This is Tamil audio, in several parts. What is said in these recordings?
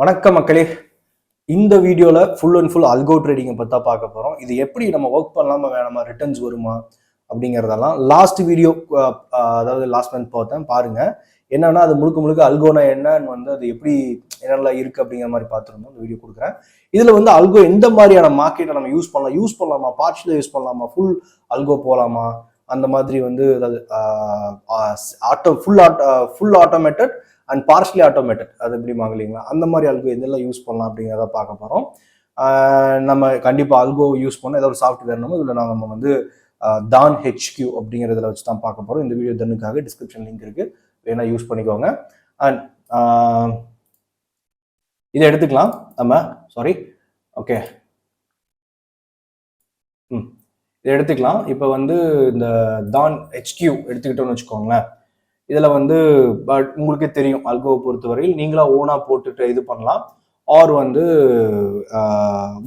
வணக்கம் மக்களே. இந்த வீடியோவில் ஃபுல் அண்ட் ஃபுல் அல்கோ ட்ரேடிங்கை பற்றி தான் பார்க்க போகிறோம் இது எப்படி நம்ம ஒர்க் பண்ணலாமா வேணாமா ரிட்டர்ன்ஸ் வருமா அப்படிங்கிறதெல்லாம் லாஸ்ட் வீடியோ அதாவது லாஸ்ட் மந்த் பார்த்தேன். பாருங்க. என்னன்னா அது முழுக்க முழுக்க அல்கோனா என்னன்னு வந்து அது எப்படி என்னெல்லாம் இருக்கு அப்படிங்கிற மாதிரி பார்த்துருந்தோம். அந்த வீடியோ கொடுக்குறேன். இதில் வந்து அல்கோ எந்த மாதிரியான மார்க்கெட்டை நம்ம யூஸ் பண்ணலாம் யூஸ் பண்ணலாமா பார்ட்ஸில் யூஸ் பண்ணலாமா ஃபுல் அல்கோ போகலாமா அந்த மாதிரி வந்து அதாவது auto full auto full automated and partially automated அது எப்படி இல்லைங்களா அந்த மாதிரி அல்கோ எதெல்லாம் யூஸ் பண்ணலாம் அப்படிங்கிறத பார்க்க போகிறோம் நம்ம கண்டிப்பாக அல்கோ யூஸ் பண்ண ஏதாவது ஒரு சாஃப்ட்வேர் நம்ம இதில் நம்ம வந்து தான் ஹெச்கியூ அப்படிங்கிறதுல வச்சு தான் பார்க்க போகிறோம் இந்த வீடியோ தனுக்காக டிஸ்கிரிப்ஷன் லிங்க் இருக்குது வேணால் யூஸ் பண்ணிக்கோங்க. அண்ட் இதை எடுத்துக்கலாம். நம்ம சாரி ஓகே ம். இதை எடுத்துக்கலாம். இப்போ வந்து இந்த தான் ஹெச்கியூ எடுத்துக்கிட்டோம்னு வச்சுக்கோங்களேன். இதில் வந்து பட் உங்களுக்கே தெரியும் அல்கோவை பொறுத்தவரையில் நீங்களா ஓனாக போட்டுட்டு இது பண்ணலாம். ஆர் வந்து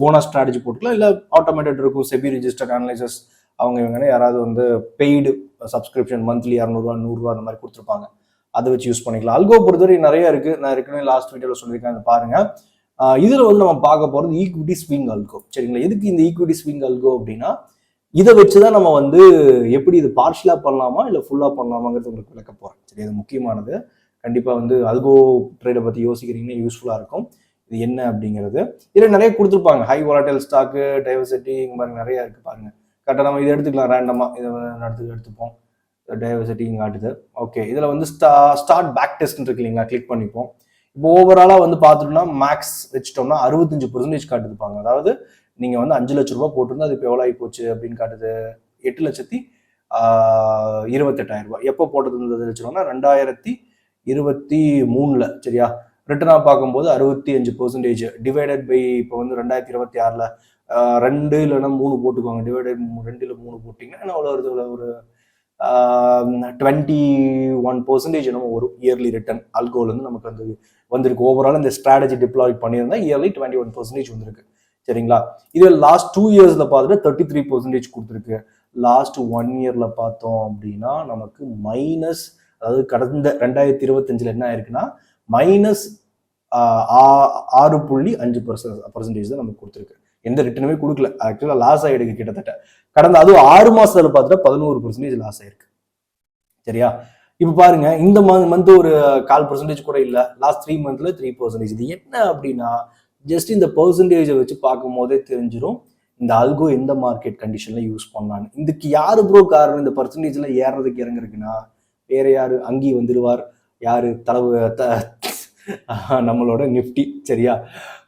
ஓனா ஸ்ட்ராட்டஜி போட்டுக்கலாம். இல்லை ஆட்டோமேட்டட் இருக்கும் செபி ரிஜிஸ்டர்ட் அனலைசஸ் அவங்க இவங்கன்னா யாராவது வந்து பெய்டு சப்ஸ்கிரிப்ஷன் மந்த்லி இரநூறுவா நூறுரூவா அந்த மாதிரி கொடுத்துருப்பாங்க. அதை வச்சு யூஸ் பண்ணிக்கலாம். அல்கோ பொறுத்தவரை நிறைய இருக்கு. நான் ஏற்கனவே லாஸ்ட் வீடியோவில் சொல்லியிருக்கேன் அதை பாருங்க. இதில் வந்து நம்ம பார்க்க போகிறது ஈக்விட்டி ஸ்விங் அல்கோ சரிங்களா? எதுக்கு இந்த ஈக்விட்டி ஸ்விங் அல்கோ அப்படின்னா இதை வச்சு தான் நம்ம வந்து எப்படி இது பார்ஷலாக பண்ணலாமா இல்லை ஃபுல்லாக பண்ணலாமாங்கிறது உங்களுக்கு விளக்க போகிறேன் சரி அது முக்கியமானது. கண்டிப்பாக வந்து அல்கோ ட்ரேடை பற்றி யோசிக்கிறீங்கன்னா யூஸ்ஃபுல்லாக இருக்கும். இது என்ன அப்படிங்கிறது. இதில் நிறைய கொடுத்துருப்பாங்க. ஹை வாலட்டைல் ஸ்டாக்கு டைவர்சிட்டி இங்கே மாதிரி நிறைய இருக்குது பாருங்க. கரெக்டாக நம்ம இதை எடுத்துக்கலாம் ரேண்டமாக இதை நடத்து எடுத்துப்போம். டைவர்சிட்டி காட்டுது. ஓகே இதில் வந்து ஸ்டா ஸ்டார்ட் பேக் டெஸ்ட்னு இருக்கு இல்லைங்களா? கிளிக் பண்ணிப்போம். இப்போ ஓவராலாக வந்து பார்த்துட்டோம்னா மேக்ஸ் வச்சுட்டோம்னா அறுபத்தஞ்சு பர்சன்டேஜ் காட்டுதுப்பாங்க அதாவது நீங்கள் வந்து அஞ்சு லட்ச ரூபா போட்டிருந்தா அது இப்போ எவ்வளோ ஆகி போச்சு அப்படின்னு காட்டுது. எட்டு லட்சத்தி இருபத்தெட்டாயிரம் ரூபாய். எப்போ போட்டது இருந்தது லட்சம்னா ரெண்டாயிரத்தி இருபத்தி மூணில் சரியா? ரிட்டனாக பார்க்கும்போது அறுபத்தி அஞ்சு பர்சன்டேஜ் டிவைடட் பை இப்போ வந்து ரெண்டாயிரத்தி இருபத்தி ஆறில் ரெண்டு இல்லைன்னா மூணு போட்டுக்கோங்க. டிவைடட் ரெண்டு இல்லை மூணு போட்டிங்கன்னா அவ்வளோ ஒரு டுவெண்ட்டி ஒன் பர்சன்டேஜ் நம்ம ஒரு இயர்லி ரிட்டர்ன் அல்கோலேருந்து நமக்கு வந்து வந்திருக்கு. ஓவரால் இந்த ஸ்ட்ராட்டஜி டிப்ளாய் பண்ணியிருந்தா இயர்லி டுவெண்ட்டி ஒன் பர்சன்டேஜ் வந்திருக்கு. சரிங்களா? இதே லாஸ்ட் டூ இயர்ஸில் பார்த்துட்டு தேர்ட்டி த்ரீ பர்சன்டேஜ் கொடுத்துருக்கு லாஸ்ட் ஒன் இயரில் பார்த்தோம் அப்படின்னா நமக்கு மைனஸ் அதாவது கடந்த ரெண்டாயிரத்தி இருபத்தஞ்சில் என்ன ஆயிருக்குன்னா மைனஸ் ஆறு புள்ளி அஞ்சு பர்சன்ட் பர்சன்டேஜ் தான் நமக்கு கொடுத்துருக்கு. எந்த ரிட்டனுமே கொடுக்கல. ஆக்சுவலாக லாஸ் ஆகிடுக்கு கிட்டத்தட்ட. கடந்த அதுவும் ஆறு மாதத்தில் பார்த்துட்டா பதினோரு பர்சன்டேஜ் லாஸ் ஆயிருக்கு. சரியா? இப்போ பாருங்க இந்த மந்த் ஒரு கால் பர்சன்டேஜ் கூட இல்லை. லாஸ்ட் த்ரீ மந்த்ல த்ரீ பர்சன்டேஜ் இது என்ன அப்படின்னா ஜஸ்ட் இந்த பர்சன்டேஜை வச்சு பார்க்கும் போதே தெரிஞ்சிடும் இந்த அல்கோ எந்த மார்க்கெட் கண்டிஷன்ல யூஸ் பண்ணலான்னு இதுக்கு யாரு ப்ரோ காரணம்? இந்த பர்சன்டேஜ்ல ஏறதுக்கு இறங்குறதுக்குன்னா வேற யாரு? அங்கி வந்துடுவார் யாரு? தலைவு நம்மளோட நிஃப்டி சரியா?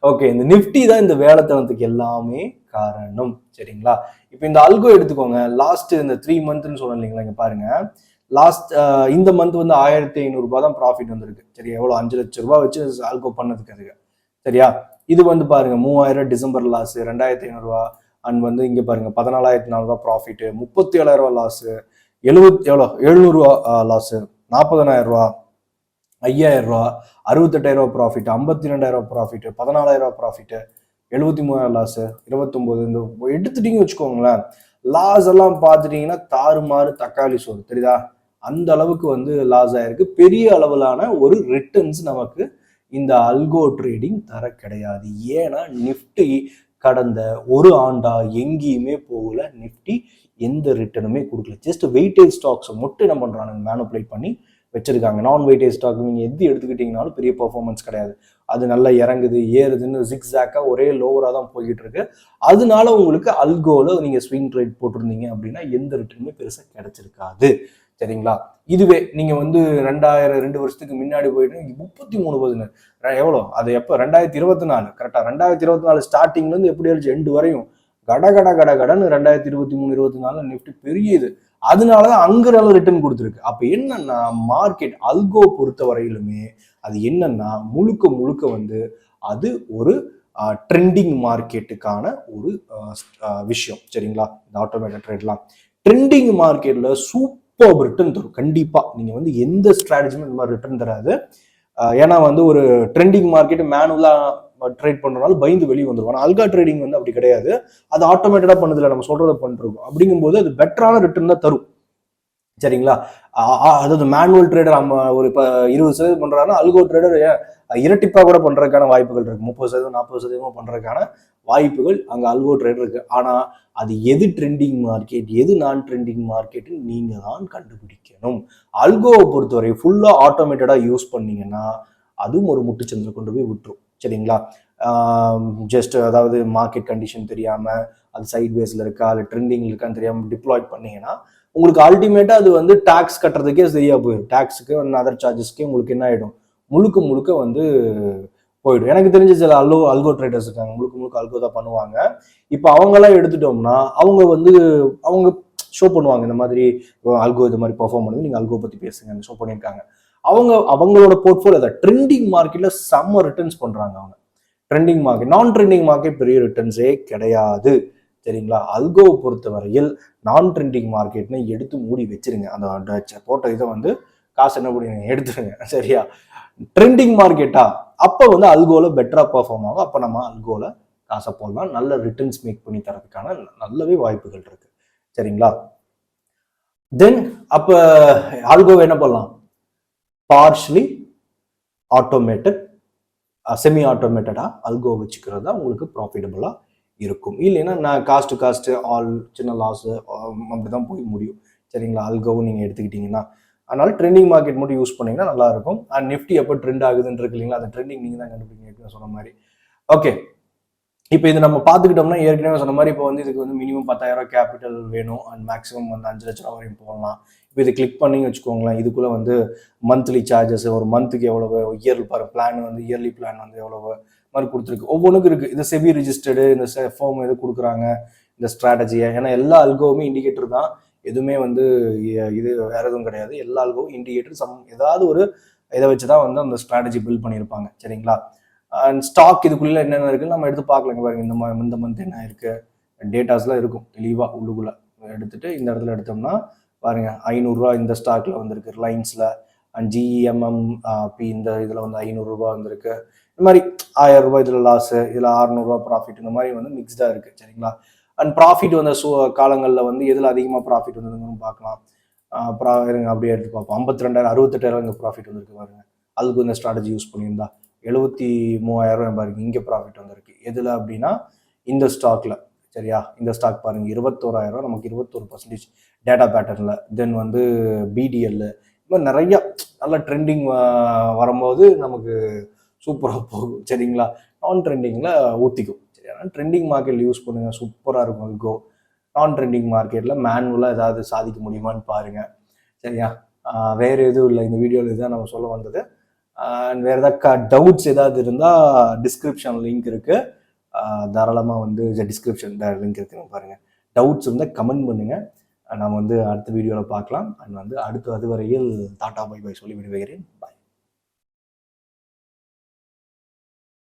ஓகே இந்த நிஃப்டி தான் இந்த வேலைத்தனத்துக்கு எல்லாமே காரணம் சரிங்களா? இப்போ இந்த அல்கோ எடுத்துக்கோங்க. லாஸ்ட் இந்த த்ரீ மந்த்னு சொன்னோம் இல்லைங்களா இங்க பாருங்க. லாஸ்ட் இந்த மந்த் வந்து ஆயிரத்தி ஐநூறுரூபா தான் ப்ராஃபிட் வந்திருக்கு. சரி எவ்வளோ அஞ்சு லட்ச ரூபா வச்சு அல்கோ பண்ணதுக்கு அதுக்கு. சரியா? இது வந்து பாருங்க மூவாயிரம் டிசம்பர் லாஸ் ரெண்டாயிரத்தி ஐநூறுரூவா அண்ட் வந்து இங்க பாருங்க பதினாலாயிரத்தி நானூறுரூவா ப்ராஃபிட் முப்பத்தி ஏழாயிரம் ரூபா லாஸ் எழுபத்தி எவ்வளோ எழுநூறுவா லாஸ் நாற்பதனாயிரம் ரூபா ஐயாயிரம் ரூபா அறுபத்தெட்டாயிரம் ரூபா ப்ராஃபிட் ஐம்பத்தி ரெண்டாயிரம் ரூபா ப்ராஃபிட் பதினாலாயிரம் ப்ராஃபிட் எழுபத்தி மூணாயிரம் லாஸ் இருபத்தொம்போது இந்த எடுத்துட்டீங்க வச்சுக்கோங்களேன் லாஸ் எல்லாம் பார்த்துட்டீங்கன்னா தாறுமாறு தக்காளி சோறு தெரியுதா? அந்த அளவுக்கு வந்து லாஸ் ஆயிருக்கு. பெரிய அளவிலான ஒரு ரிட்டர்ன்ஸ் நமக்கு இந்த அல்கோ ட்ரேடிங் தர கிடையாது. ஏன்னா நிஃப்டி கடந்த ஒரு ஆண்டா எங்கேயுமே போகல. நிஃப்டி எந்த ரிட்டர்னுமே கொடுக்கல. ஜஸ்ட் வெயிட்டேஜ் ஸ்டாக்ஸை மட்டும் என்ன பண்ணுறாங்க மேனுப்புலேட் பண்ணி வச்சிருக்காங்க. நான் வெயிட்டேஜ் ஸ்டாக் நீங்கள் எது எடுத்துக்கிட்டிங்கனாலும் பெரிய பர்ஃபார்மன்ஸ் கிடையாது. அது நல்லா இறங்குது ஏறுதுன்னு ஜிக்ஸாக்காக ஒரே லோவராக தான் போய்கிட்டு இருக்கு அதனால உங்களுக்கு அல்கோவில் நீங்கள் ஸ்விங் ட்ரேட் போட்டிருந்தீங்க அப்படின்னா எந்த ரிட்டர்னுமே பெருசாக கிடைச்சிருக்காது. சரிங்களா? இதுவே நீங்க வந்து ரெண்டாயிரம் ரெண்டு வருஷத்துக்கு முன்னாடி போயிட்டு முப்பத்தி மூணு பதினு எவ்வளோ? அது எப்போ? ரெண்டாயிரத்தி இருபத்தி நாலு கரெக்டாக ரெண்டாயிரத்தி இருபத்தி நாலு ஸ்டார்டிங்லேருந்து எப்படி ஆச்சு எண்டு வரையும். கட கட கட கடன்னு ரெண்டாயிரத்தி இருபத்தி மூணு இருபத்தி நாலு நிஃப்டி பெரிய இது. அதனால தான் நல்ல ரிட்டர்ன் கொடுத்துருக்கு. அப்போ என்னன்னா மார்க்கெட் அல்கோ பொறுத்த வரையிலுமே அது என்னன்னா முழுக்க முழுக்க வந்து அது ஒரு ட்ரெண்டிங் மார்க்கெட்டுக்கான ஒரு விஷயம். சரிங்களா? இந்த ஆட்டோமேட்டிக் ட்ரேட்லாம் ட்ரெண்டிங் மார்க்கெட்ல சூப்பர் சூப்பர் ரிட்டர்ன் தரும். கண்டிப்பாக நீங்கள் வந்து எந்த ஸ்ட்ராட்டஜியுமே இந்த மாதிரி ரிட்டர்ன் தராது. ஏன்னா வந்து ஒரு ட்ரெண்டிங் மார்க்கெட் மேனுவலாக ட்ரேட் பண்ணுறனால பயந்து வெளியே வந்துடும் ஆனால் அல்கா ட்ரேடிங் வந்து அப்படி கிடையாது. அது ஆட்டோமேட்டடாக பண்ணதில்ல நம்ம சொல்கிறத பண்ணிருக்கோம். அப்படிங்கும்போது அது பெட்டரான ரிட்டர்ன் தான் தரும். சரிங்களா? அதாவது மேனுவல் ட்ரேடர் நம்ம ஒரு இப்போ இருபது சதவீதம் பண்ணுறாருன்னா அல்கோ ட்ரேடர் இரட்டிப்பாக கூட பண்ணுறதுக்கான வாய்ப்புகள் இருக்குது முப்பது சதவீதம் நாற்பது சதவீதம் பண்ணுறதுக்கான வாய்ப்புகள் அங்கே அல்கோ ட்ரேடர் இருக்குது ஆனால் அது எது ட்ரெண்டிங் மார்க்கெட் எது நான் ட்ரெண்டிங் மார்க்கெட்னு நீங்கள் தான் கண்டுபிடிக்கணும். அல்கோவை பொறுத்தவரை ஃபுல்லாக ஆட்டோமேட்டடாக யூஸ் பண்ணீங்கன்னா அதுவும் ஒரு முட்டுச்சந்தில் கொண்டு போய் விட்டுரும். சரிங்களா? ஜஸ்ட் அதாவது மார்க்கெட் கண்டிஷன் தெரியாமல் அது சைட் வேஸில் இருக்கா அது ட்ரெண்டிங் இருக்கான்னு தெரியாமல் டிப்ளாய் பண்ணீங்கன்னா உங்களுக்கு அல்டிமேட்டாக அது வந்து டேக்ஸ் கட்டுறதுக்கே சரியாக போயிடும். டேக்ஸுக்கு அதர் சார்ஜஸ்க்கே உங்களுக்கு என்ன ஆகிடும் முழுக்க முழுக்க வந்து போயிடும். எனக்கு தெரிஞ்ச சில அல்கோ அல்கோ ட்ரேடர்ஸ் இருக்காங்க. முழுக்க முழுக்க அல்கோ தான் பண்ணுவாங்க. இப்போ அவங்கெல்லாம் எடுத்துட்டோம்னா அவங்க வந்து அவங்க ஷோ பண்ணுவாங்க. இந்த மாதிரி அல்கோ இது மாதிரி பர்ஃபார்ம் பண்ணுது. நீங்கள் அல்கோ பற்றி பேசுங்க. ஷோ பண்ணியிருக்காங்க. அவங்க அவங்களோட போர்ட்ஃபோலியோ அதை ட்ரெண்டிங் மார்க்கெட்ல செம்ம ரிட்டர்ன்ஸ் பண்றாங்க அவங்க. Trending market non trending market பெரிய ரிட்டர்ன்ஸே கிடையாது. சரிங்களா? அல்கோவை பொறுத்தவரையில் நான் ட்ரெண்டிங் மார்க்கெட்னு எடுத்து மூடி வச்சிருங்க. அந்த போட்ட இதை வந்து காசு என்ன பண்ணி எடுத்துருங்க சரியா? ட்ரெண்டிங் மார்க்கெட்டா அப்போ வந்து அல்கோல பெட்டரா பெர்ஃபார்ம் ஆகும். அப்போ நம்ம அல்கோல காசை போடலாம். நல்ல ரிட்டர்ன்ஸ் மேக் பண்ணி தரதுக்கான நல்லவே வாய்ப்புகள் இருக்கு. சரிங்களா? தென் அப்ப அல்கோவை என்ன பண்ணலாம்? பார்ஷ்லி ஆட்டோமேட்டட் செமி ஆட்டோமேட்டடா அல்கோ வச்சுக்கிறது தான் உங்களுக்கு ப்ராஃபிட்டபுளா இருக்கும். இல்லைன்னா நான் காஸ்ட் டு காஸ்ட் ஆல் சின்ன லாஸ் அப்படி தான் போய் முடியும். சரிங்களா? அல்கோவும் நீங்கள் எடுத்துக்கிட்டீங்கன்னா அதனால ட்ரெண்டிங் மார்க்கெட் மட்டும் யூஸ் பண்ணீங்கன்னா நல்லா இருக்கும் அண்ட் நிஃப்டி எப்போ ட்ரெண்ட் ஆகுதுன்னு இருக்கு இல்லைங்களா? அந்த ட்ரெண்டிங் நீங்கள் தான் கண்டுபிடிங்க சொன்ன மாதிரி. ஓகே இப்போ இது நம்ம பார்த்துக்கிட்டோம்னா ஏற்கனவே சொன்ன மாதிரி இப்போ வந்து இதுக்கு வந்து மினிமம் பத்தாயிரம் கேபிட்டல் வேணும். அண்ட் மேக்ஸிமம் வந்து அஞ்சு லட்ச ரூபா வரையும் போகலாம் இப்போ இது கிளிக் பண்ணி வச்சுக்கோங்களேன் இதுக்குள்ளே வந்து மந்த்லி சார்ஜஸ் ஒரு மந்த்துக்கு எவ்வளவு இயர் பாரு பிளான் வந்து இயர்லி பிளான் வந்து எவ்வளவு மாதிரி கொடுத்துருக்கு. ஒவ்வொன்றுக்கும் இருக்குது இது செபி ரிஜிஸ்டர்டு இந்த ஃபார்ம் எது கொடுக்குறாங்க இந்த ஸ்ட்ராட்டஜியை ஏன்னா எல்லா அல்கோவுமே இண்டிகேட்டர் தான். எதுவுமே வந்து இது வேற எதுவும் கிடையாது. எல்லா அல்கோவும் இண்டிகேட்டர் சம் ஏதாவது ஒரு இதை வச்சு தான் வந்து அந்த ஸ்ட்ராட்டஜி பில்ட் பண்ணியிருப்பாங்க. சரிங்களா? அண்ட் ஸ்டாக் இதுக்குள்ளே என்னென்ன இருக்குன்னு நம்ம எடுத்து பார்க்கலாங்க பாருங்க. இந்த மா- இந்த மந்த் என்ன இருக்கு? டேட்டாஸ்லாம் இருக்கும். தெளிவாக உள்ளுக்குள்ளே எடுத்துட்டு இந்த இடத்துல எடுத்தோம்னா பாருங்க. ஐநூறுரூவா இந்த ஸ்டாக்ல வந்திருக்கு. ரிலையன்ஸில் அண்ட் ஜிஎம்எம் பி இந்த இதில் வந்து ஐநூறுரூவா வந்திருக்கு. இந்த மாதிரி ஆயிரம் ரூபாய் இதில் லாஸு இதில் அறுநூறுவா ப்ராஃபிட் இந்த மாதிரி வந்து மிக்ஸ்டாக இருக்குது சரிங்களா? அண்ட் ப்ராஃபிட் வந்த சூ காலங்களில் வந்து எதில் அதிகமாக ப்ராஃபிட் வந்ததுன்னு பார்க்கலாம். ஆஹ் அப்புறம் இருங்க அப்படியே எடுத்து பார்ப்போம். ஐம்பத்தி ரெண்டாயிரம் அறுபத்தெட்டாயிரம் இங்கே ப்ராஃபிட் வந்திருக்கு பாருங்க. அதுக்கு இந்த ஸ்ட்ராட்டஜி யூஸ் பண்ணியிருந்தா. எழுபத்தி மூவாயிரம் பாருங்க இங்கே ப்ராஃபிட் வந்திருக்கு. எதில் அப்படின்னா இந்த ஸ்டாக்ல சரியா? இந்த ஸ்டாக் பாருங்க இருபத்தோராயிரம் நமக்கு இருபத்தோரு பர்சன்டேஜ் டேட்டா பேட்டர்னில் தென் வந்து பிடிஎல் இது மாதிரி நிறையா நல்ல ட்ரெண்டிங் வரும்போது நமக்கு சூப்பராக போகும். சரிங்களா? நான் ட்ரெண்டிங்கில் ஊற்றிக்கும் ஏன்னா ட்ரெண்டிங் மார்க்கெட் யூஸ் பண்ணுங்க. சூப்பராக இருக்கும் கோ நான் ட்ரெண்டிங் மார்க்கெட்டில் மேனுவலாக ஏதாவது சாதிக்க முடியுமான்னு பாருங்க. சரியா? வேறு வேற எதுவும் இல்லை. இந்த வீடியோவில் இதுதான் நம்ம சொல்ல வந்தது. அண்ட் வேறு ஏதாவது டவுட்ஸ் ஏதாவது இருந்தால் டிஸ்கிரிப்ஷன் லிங்க் இருக்குது தாராளமாக வந்து டிஸ்கிரிப்ஷன் லிங்க் இருக்குதுங்க பாருங்கள் டவுட்ஸ் இருந்தால் கமெண்ட் பண்ணுங்கள் நம்ம வந்து அடுத்த வீடியோவில் பார்க்கலாம். அண்ட் வந்து அடுத்து அதுவரையில் டாட்டா பை பை சொல்லி விடுவேகிறேன்